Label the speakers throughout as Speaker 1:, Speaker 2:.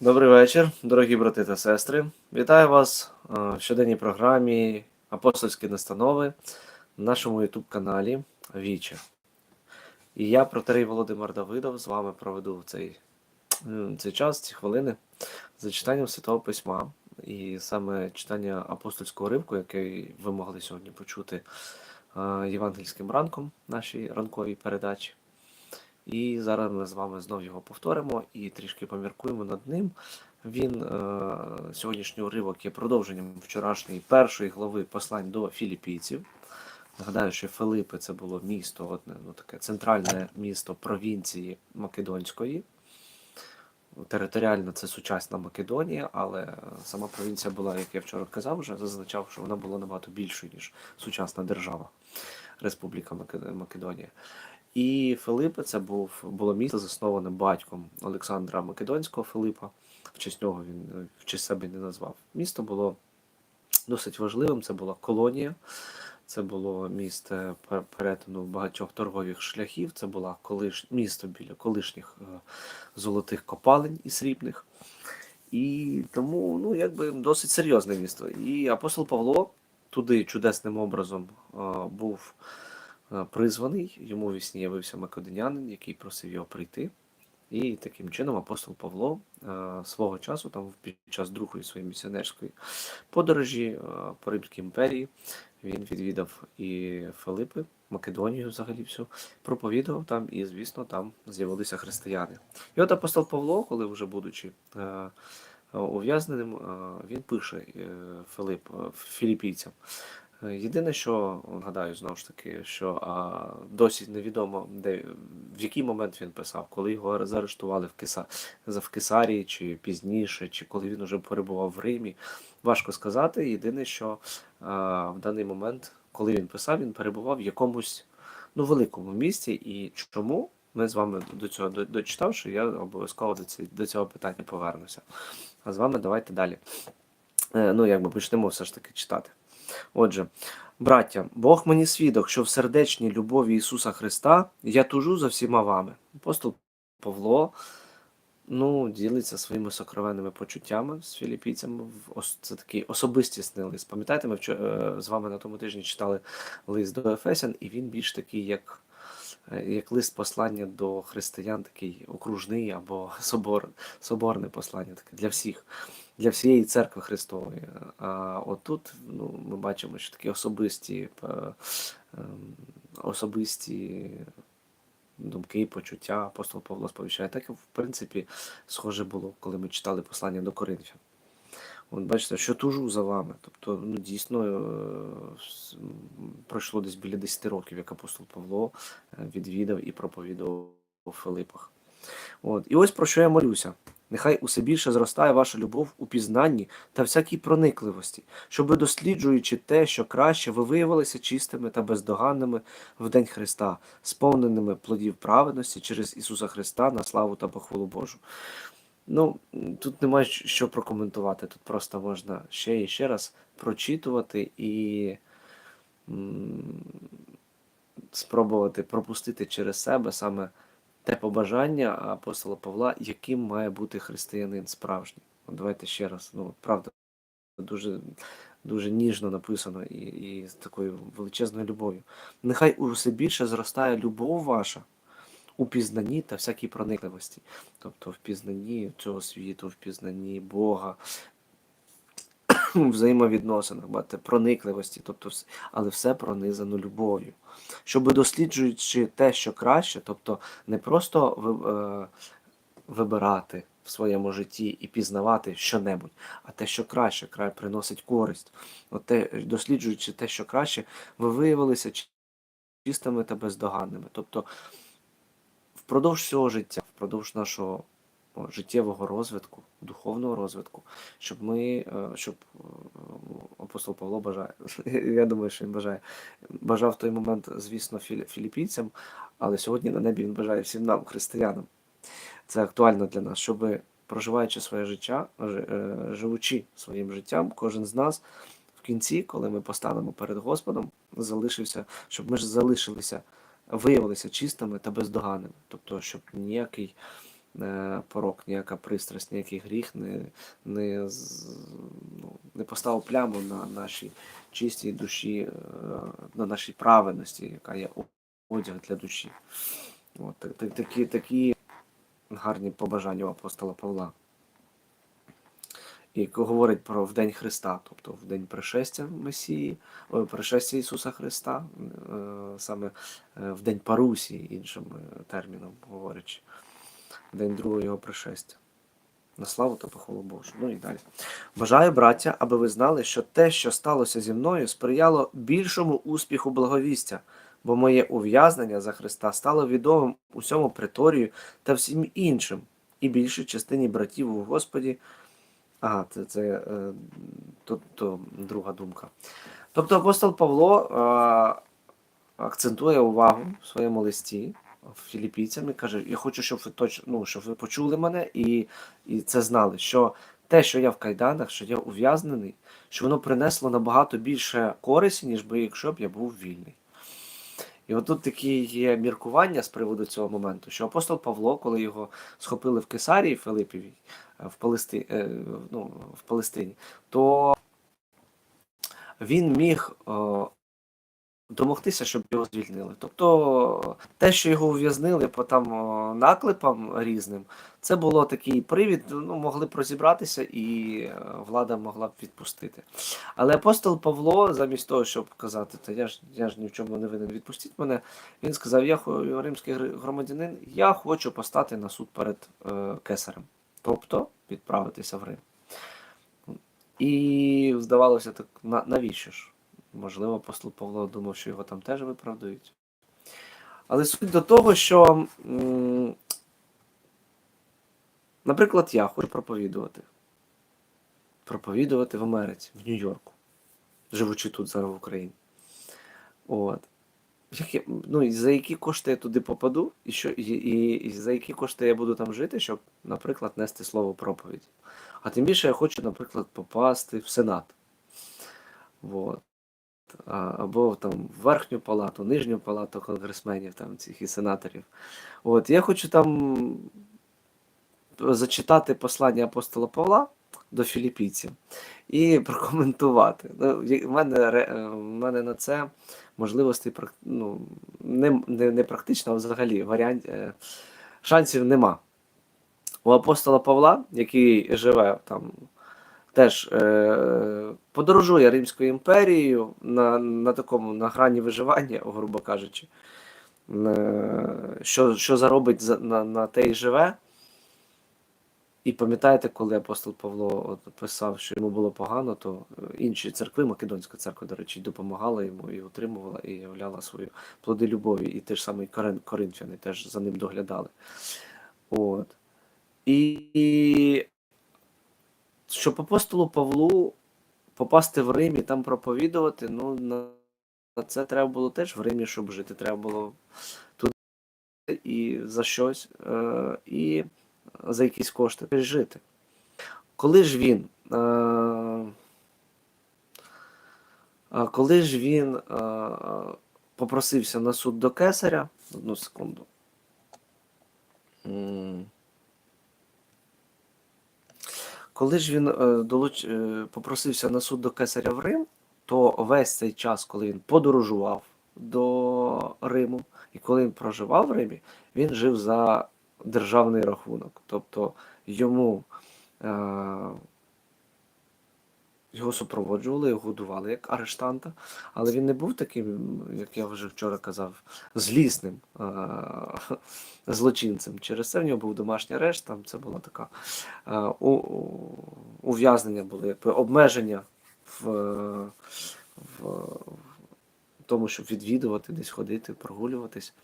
Speaker 1: Добрий вечір, дорогі брати та сестри. Вітаю вас е, в щоденній програмі Апостольські настанови на нашому YouTube каналі Віче. І я, протерей Володимир Давидов, з вами проведу цей, цей час, ці хвилини за читанням Святого Письма. І саме читання апостольського ривку, який ви могли сьогодні почути е, євангельським ранком нашій ранковій передачі. І зараз ми з вами знов його повторимо і трішки поміркуємо над ним. Він е, сьогоднішній уривок є продовженням вчорашньої першої глави послань до філіппійців. Нагадаю, що Филиппи це було місто, одне, ну, таке центральне місто провінції Македонської. Територіально це сучасна Македонія, але сама провінція була, як я вчора казав, вже зазначав, що вона була набагато більшою, ніж сучасна держава, Республіка Македонія. І Филиппе це був було місто, засноване батьком Олександра Македонського Филипа. В честь нього він е, в честь себе не назвав. Місто було досить важливим. Це була колонія, це було місце перетину багатьох торгових шляхів. Це була колиш... місто біля колишніх е, золотих копалень і срібних. І тому, ну, якби досить серйозне місто. І апостол Павло туди чудесним образом е, був призваний. Йому вісні явився македонянин, який просив його прийти. І таким чином апостол Павло е, свого часу, там під час другої своєї місіонерської подорожі е, по Римській імперії, він відвідав і Филипи, Македонію взагалі всю, проповідував там, і, звісно, там з'явилися християни. І от апостол Павло, коли вже будучи е, е, ув'язненим, е, він пише е, Филип, е, філіппійцям. Е, Єдине, що нагадаю знову ж таки, що а, досі невідомо, де в який момент він писав, коли його заарештували в Киса в Кесарії, чи пізніше, чи коли він уже перебував в Римі. Важко сказати. Єдине, що а, в даний момент, коли він писав, він перебував в якомусь ну, великому місті. І чому ми з вами до цього дочитавши, я обов'язково до, ці, до цього питання повернуся. А з вами давайте далі. Е, ну, якби почнемо все ж таки читати. Отже, браття, Бог мені свідок, що в сердечній любові Ісуса Христа я тужу за всіма вами. Апостол Павло ну, ділиться своїми сокровенними почуттями з філіппійцями. В Це такий особистісний лист. Пам'ятаєте, ми е, з вами на тому тижні читали лист до Ефесян, і він більш такий, як, е, як лист послання до християн, такий окружний або собор, соборне послання таке для всіх для всієї церкви Христової. А отут ну, ми бачимо, що такі особисті, е, ем, особисті думки, почуття апостол Павло сповіщає. Так, в принципі, схоже було, коли ми читали послання до Коринфян. От бачите, що тужу за вами. Тобто, ну, дійсно, е, пройшло десь біля 10 років, як апостол Павло е, відвідав і проповідував у Филипах. От. І ось про що я молюся. Нехай усе більше зростає ваша любов у пізнанні та всякій проникливості, щоби досліджуючи те, що краще, ви виявилися чистими та бездоганними в день Христа, сповненими плодів праведності через Ісуса Христа на славу та похвалу Божу. Ну, тут немає що прокоментувати. Тут просто можна ще і ще раз прочитувати і спробувати пропустити через себе саме те побажання апостола Павла, яким має бути християнин справжній. От давайте ще раз. Ну, правда, дуже, дуже ніжно написано і, і з такою величезною любов'ю. Нехай усе більше зростає любов ваша у пізнанні та всякій проникливості. Тобто в пізнанні цього світу, в пізнанні Бога, взаємовідносинах, бачите, проникливості, тобто, але все пронизано любов'ю. Щоб досліджуючи те, що краще, тобто не просто е, вибирати в своєму житті і пізнавати що-небудь, а те, що краще, край приносить користь. От те, досліджуючи те, що краще, ви виявилися чистими та бездоганними. Тобто впродовж всього життя, впродовж нашого життєвого розвитку, духовного розвитку, щоб ми, е, щоб е, апостол Павло бажає, я думаю, що він бажає, бажав в той момент, звісно, філі- філіппійцям, але сьогодні на небі він бажає всім нам, християнам. Це актуально для нас, щоб проживаючи своє життя, е, живучи своїм життям, кожен з нас в кінці, коли ми постанемо перед Господом, залишився, щоб ми ж залишилися, виявилися чистими та бездоганними. Тобто, щоб ніякий порок, ніяка пристрасть, ніякий гріх не, не, ну, не поставив пляму на нашій чистій душі, е, на нашій праведності, яка є одяг для душі. От, так- так- такі, такі гарні побажання у апостола Павла. І говорить про в День Христа, тобто в день пришестя Месії, пришестя Ісуса Христа, е, саме е, в день Парусі, іншим е, терміном говорячи, день другого його пришестя. На славу та похвалу Божу. Ну і далі. Бажаю, браття, аби ви знали, що те, що сталося зі мною, сприяло більшому успіху благовістя, бо моє ув'язнення за Христа стало відомим усьому приторію та всім іншим, і більшій частині братів у Господі. Ага, це, це е, то, то друга думка. Тобто апостол Павло е, акцентує увагу в своєму листі філіппійцям і каже: Я хочу, щоб ви точно ну, щоб ви почули мене і, і це знали, що те, що я в кайданах, що я ув'язнений, що воно принесло набагато більше користі, ніж би якщо б я був вільний. І отут такі є міркування з приводу цього моменту, що апостол Павло, коли його схопили в Кесарії Филипповій, е, в, Палести, е, ну, в Палестині, то він міг е, домогтися, щоб його звільнили. Тобто те, що його ув'язнили по там наклепам різним, це було такий привід, ну, могли б розібратися, і е, влада могла б відпустити. Але апостол Павло, замість того, щоб казати, та я ж я ж ні в чому не винен, відпустіть мене, він сказав: Я римський громадянин, я хочу постати на суд перед е, кесарем, тобто відправитися в Рим. І здавалося, так навіщо ж? Можливо, апостол Павло думав, що його там теж виправдують. Але суть до того, що, наприклад, я хочу проповідувати. Проповідувати в Америці, в Нью-Йорку, живучи тут зараз в Україні. От. Як я, ну, і за які кошти я туди попаду, і, що, і, і, і за які кошти я буду там жити, щоб, наприклад, нести слово проповіді. А тим більше я хочу, наприклад, попасти в Сенат. Вот. Або там верхню палату, нижню палату конгресменів, там цих і сенаторів. От, я хочу там зачитати послання апостола Павла до філіппійців і прокоментувати. Ну, в мене, е, в мене на це можливостей ну, не, не, не практично, а взагалі варіант, е, шансів нема. У апостола Павла, який живе там теж е, подорожує Римською імперією на, на такому на грані виживання, грубо кажучи, е, що, що заробить за, на, на те й живе. І пам'ятаєте, коли апостол Павло писав, що йому було погано, то інші церкви, Македонська церква, до речі, допомагала йому і утримувала, і являла свою плоди любові. І те ж саме Корин, Коринфяни теж за ним доглядали. От. І, і щоб апостолу Павлу попасти в Рим і там проповідувати, ну на, це треба було теж в Римі, щоб жити. Треба було тут і за щось, е, і за якісь кошти жити. Коли ж він. Е, коли ж він е, попросився на суд до кесаря, одну секунду. Коли ж він е, долуч... е, попросився на суд до кесаря в Рим, то весь цей час, коли він подорожував до Риму, і коли він проживав в Римі, він жив за державний рахунок. Тобто йому е, його супроводжували, його годували як арештанта, але він не був таким, як я вже вчора казав, злісним е, злочинцем. Через це в нього був домашній арешт, там це була така е, ув'язнення було, якби обмеження в, в тому, щоб відвідувати, десь ходити, прогулюватись.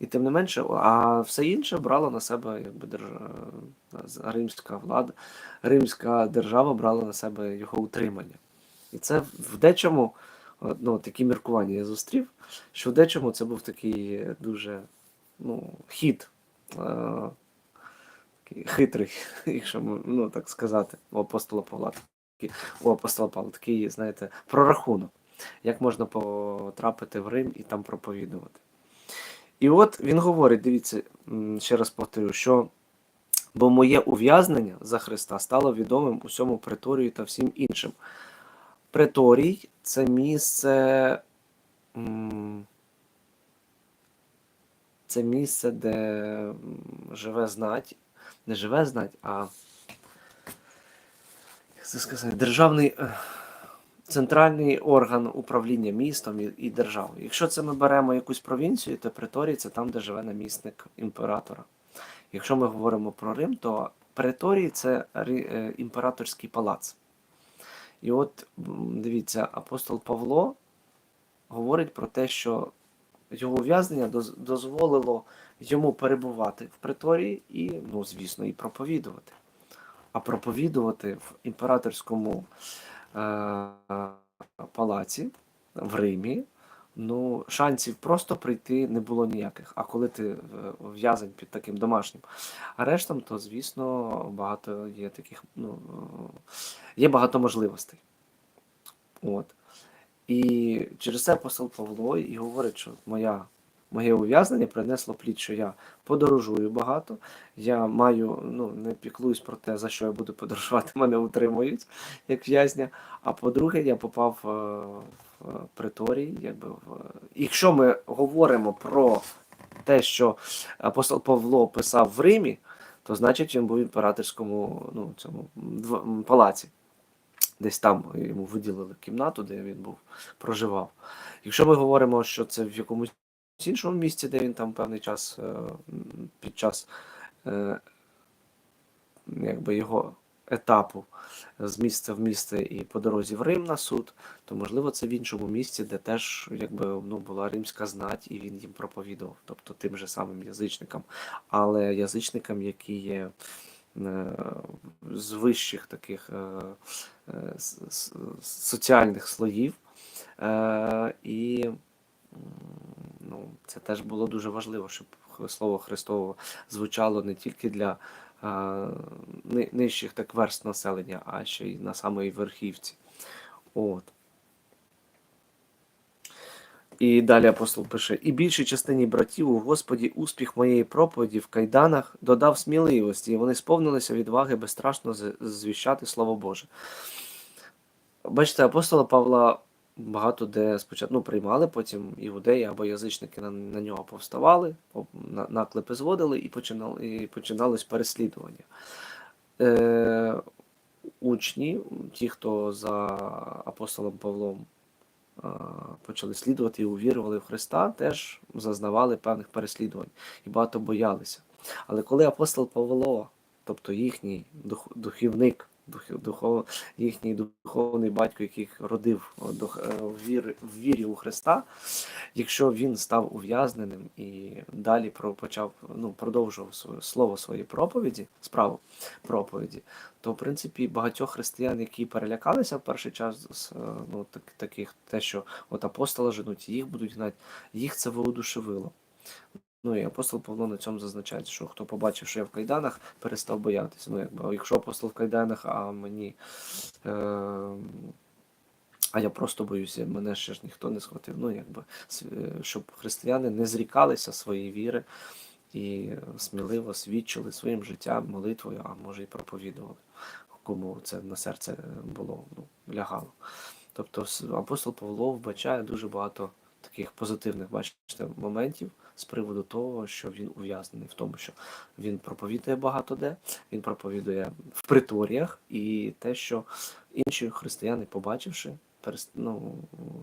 Speaker 1: І тим не менше, а все інше брала на себе якби держа... римська влада, римська держава брала на себе його утримання. І це в дечому, ну, такі міркування я зустрів, що в дечому це був такий дуже ну, хід, е, такий хитрий, якщо ну, так сказати, у апостола Павла. У апостола Павла такий, знаєте, прорахунок, як можна потрапити в Рим і там проповідувати. І от він говорить: дивіться, ще раз повторю, що бо моє ув'язнення за Христа стало відомим усьому приторію та всім іншим. Приторій це місце. Це місце, де живе знать, не живе знать, а як це сказати, державний е, центральний орган управління містом і, державою. Якщо це ми беремо якусь провінцію, то приторій це там, де живе намісник імператора. Якщо ми говоримо про Рим, то приторій це е, імператорський палац. І от дивіться, апостол Павло говорить про те, що його ув'язнення дозволило йому перебувати в приторії і, ну, звісно, і проповідувати. А проповідувати в імператорському палаці в Римі, ну, шансів просто прийти не було ніяких. А коли ти е, в'язень під таким домашнім арештом, то, звісно, багато є таких, ну, е, є багато можливостей. От. І через це апостол Павло і говорить, що моя, моє ув'язнення принесло плід, що я подорожую багато, я маю, ну, не піклуюсь про те, за що я буду подорожувати, мене утримують як в'язня. А по-друге, я попав е, в приторій. Якби, в... Якщо ми говоримо про те, що апостол Павло писав в Римі, то значить він був в імператорському ну, цьому, палаці. Десь там йому виділили кімнату, де він був, проживав. Якщо ми говоримо, що це в якомусь іншому місці, де він там певний час е, під час е, якби його етапу з місця в місце і по дорозі в Рим на суд, то можливо це в іншому місці, де теж якби ну була римська знать, і він їм проповідував, тобто тим же самим язичникам, але язичникам, які є е, з вищих таких соціальних слоїв. І ну, це теж було дуже важливо, щоб слово Христово звучало не тільки для ни- нижчих так верст населення, а ще й на самої верхівці. От. І далі апостол пише: І більшій частині братів у Господі успіх моєї проповіді в кайданах додав сміливості, і вони сповнилися відваги безстрашно звіщати Слово Боже. Бачите, апостола Павла багато де спочатку ну, приймали, потім іудеї або язичники на, на нього повставали, на, наклепи зводили і, починали, і починалось переслідування. Е, учні, ті, хто за апостолом Павлом е, почали слідувати і увірували в Христа, теж зазнавали певних переслідувань і багато боялися. Але коли апостол Павло, тобто їхній дух, духівник, дух, духов, їхній духовний батько, який родив дух, е, в вірі, в вірі у Христа, якщо він став ув'язненим і далі почав ну, продовжував своє слово своєї проповіді, справу проповіді, то в принципі багатьох християн, які перелякалися в перший час, е, ну так, таких те, що от апостола женуть, їх будуть гнати, їх це воодушевило. Ну і апостол Павло на цьому зазначає, що хто побачив, що я в кайданах, перестав боятися. Ну, якби, якщо апостол в кайданах, а мені. Е, а я просто боюся, мене ще ж ніхто не схватив. Ну, якби, е, щоб християни не зрікалися своєї віри і сміливо свідчили своїм життям, молитвою, а може і проповідували, кому це на серце було ну, лягало. Тобто апостол Павло вбачає дуже багато таких позитивних, бачите, моментів з приводу того, що він ув'язнений в тому, що він проповідує багато де, він проповідує в приторіях, і те, що інші християни, побачивши, перест... ну,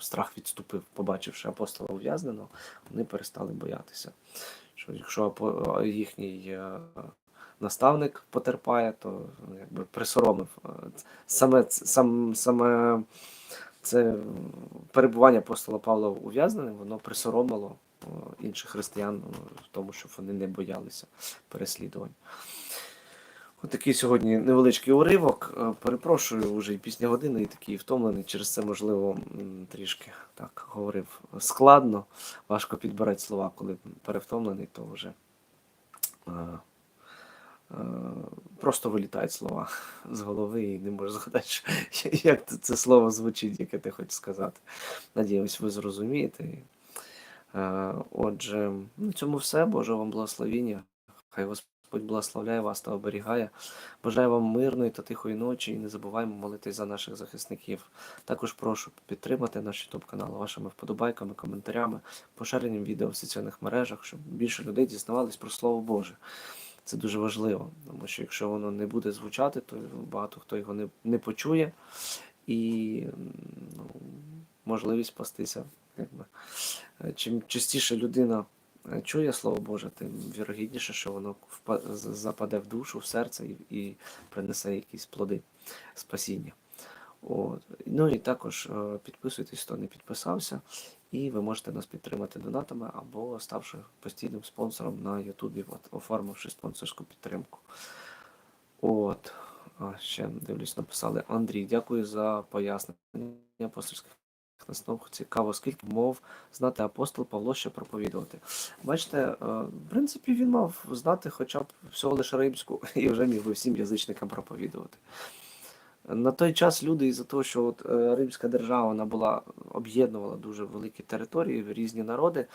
Speaker 1: страх відступив, побачивши апостола ув'язненого, вони перестали боятися. Що якщо їхній е, наставник потерпає, то ну, якби присоромив. Е, Саме, сам, саме це перебування апостола Павла ув'язненим, воно присоромило е, інших християн е, в тому, щоб вони не боялися переслідувань. От такий сьогодні невеличкий уривок. Е, Перепрошую, вже і пісня години, і такий втомлений. Через це, можливо, трішки так говорив складно. Важко підбирати слова, коли перевтомлений, то вже просто вилітають слова з голови і не можу згадати, як це слово звучить, яке ти хочеш сказати. Надіюсь, ви зрозумієте. Е, Отже, на цьому все. Боже вам благословіння. Хай Господь благословляє вас та оберігає. Бажаю вам мирної та тихої ночі і не забуваємо молитись за наших захисників. Також прошу підтримати наш YouTube канал вашими вподобайками, коментарями, поширенням відео в соціальних мережах, щоб більше людей дізнавались про Слово Боже. Це дуже важливо, тому що якщо воно не буде звучати, то багато хто його не, не почує і ну, можливість спастися. Якби. Е, Чим частіше людина е, чує Слово Боже, тим вірогідніше, що воно западе в душу, в серце і, і принесе якісь плоди спасіння. От. Ну і також е, підписуйтесь, хто не підписався, і ви можете нас підтримати донатами або ставши постійним спонсором на Ютубі, оформивши спонсорську підтримку. От. А, ще дивлюсь, написали Андрій, дякую за пояснення апостольських настанов. Цікаво, скільки мов знати апостол Павло, щоб проповідувати. Бачите, е, в принципі, він мав знати хоча б всього лише римську і вже міг би всім язичникам проповідувати. На той час люди, із-за того, що от, е, Римська держава вона була об'єднувала дуже великі території, різні народи,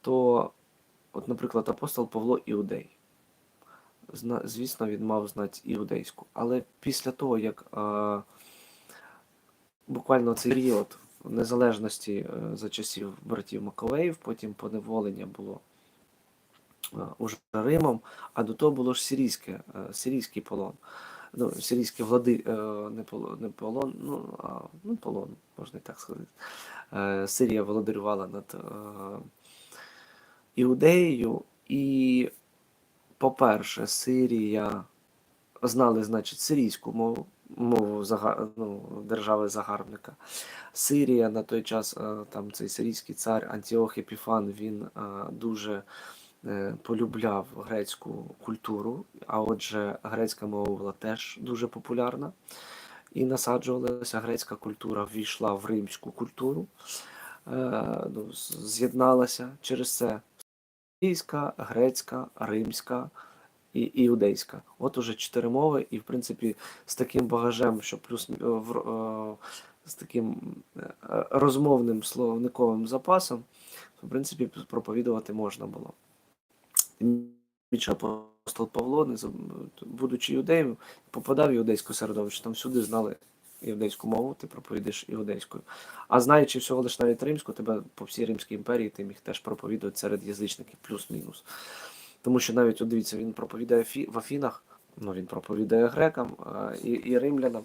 Speaker 1: то, от, наприклад, апостол Павло іудей. Звісно, він мав знати іудейську. Але після того, як е, буквально цей період незалежності е, за часів братів Маковеїв, потім поневолення було е, уже Римом, а до того було ж сирійське, е, сирійський полон. Ну, сирійський влади, е, не, полон, не полон, ну, а, ну, полон, можна і так сказати. Е, Сирія володарювала над е, Іудеєю, і, по-перше, Сирія знали, значить, сирійську мову, мову ну, держави-загарбника. Сирія на той час, там цей сирійський цар Антіох Епіфан, він дуже полюбляв грецьку культуру, а отже, грецька мова була теж дуже популярна. І насаджувалася грецька культура, ввійшла в римську культуру, е, ну, з'єдналася через це сирійська, грецька, римська і іудейська. От уже чотири мови, і в принципі з таким багажем, що плюс е, е, з таким е, розмовним словниковим запасом, в принципі, проповідувати можна було. Тим апостол Павло, не будучи іудеєм, попадав в іудейське середовище, там всюди знали іудейську мову, ти проповідуєш іудейською. А знаючи всього лише навіть римську, тебе по всій Римській імперії ти міг теж проповідувати серед язичників, плюс-мінус. Тому що навіть, от дивіться, він проповідає в Афінах, ну він проповідає грекам а, і, і римлянам,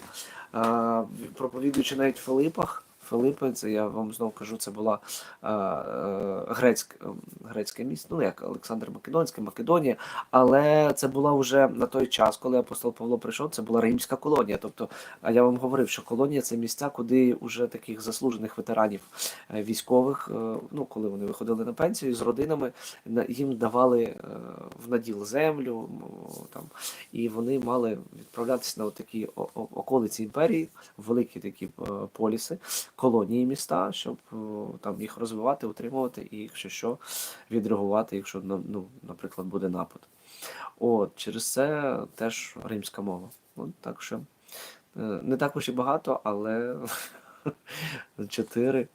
Speaker 1: а, проповідуючи навіть в Филипах. Филипи, це я вам знову кажу, це була а, е, грецьк, ем, грецьке місто, ну як Олександр Македонський, Македонія, але це була вже на той час, коли апостол Павло прийшов, це була римська колонія. Тобто, а я вам говорив, що колонія це місця, куди вже таких заслужених ветеранів е, військових, е, ну коли вони виходили на пенсію з родинами, на- їм давали е, в наділ землю, там, і вони мали відправлятися на такі околиці імперії, великі такі е, поліси, колонії міста, щоб е, там їх розвивати, утримувати і, якщо що, відреагувати, якщо ну, наприклад, буде напад. От, через це теж римська мова. От, так що е, не так уж і багато, але чотири.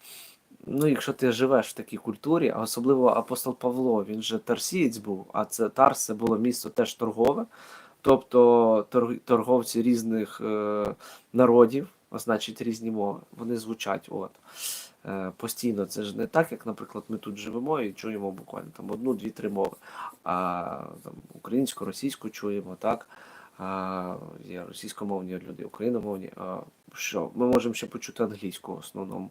Speaker 1: Ну, якщо ти живеш в такій культурі, а особливо апостол Павло, він же тарсієць був, а це Тарс це було місто теж торгове, тобто торговці різних е, народів, значить різні мови, вони звучать от. Е, постійно. Це ж не так, як, наприклад, ми тут живемо і чуємо буквально там одну, дві, три мови. А там, українську, російську чуємо, так? А, є російськомовні люди, україномовні. А, що? Ми можемо ще почути англійську в основному.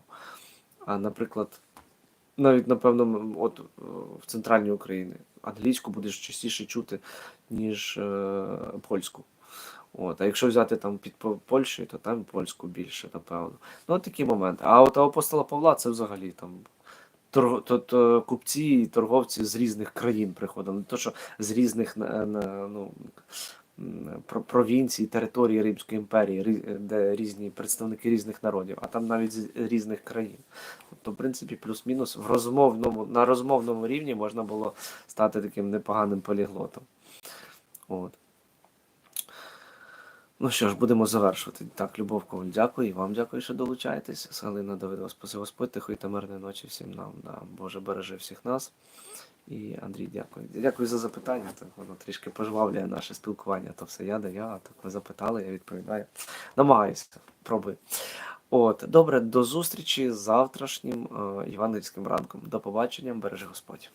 Speaker 1: А, наприклад, навіть, напевно, от е, в центральній Україні англійську будеш частіше чути, ніж е, польську. От, а якщо взяти там під По- Польщею, то там польську більше, напевно. Ну, от такі моменти. А от апостола Павла це взагалі там торг, то, то, купці і торговці з різних країн приходили. Не то, що з різних на, на, ну, провінцій, території Римської імперії, де різні представники різних народів, а там навіть з різних країн. Тобто, в принципі, плюс-мінус в розмовному, на розмовному рівні можна було стати таким непоганим поліглотом. От. Ну що ж, будемо завершувати. Так, Любов Коваль, дякую і вам дякую, що долучаєтесь. Галина Давидова, спаси Господь, тихої та мирної ночі всім нам. Да. Боже, бережи всіх нас. І Андрій, дякую. Дякую за запитання. Так воно трішки пожвавлює наше спілкування. То все я да я, так ви запитали, я відповідаю. Намагаюся, пробую. От, добре, до зустрічі з завтрашнім е, євангельським ранком. До побачення, бережи Господь.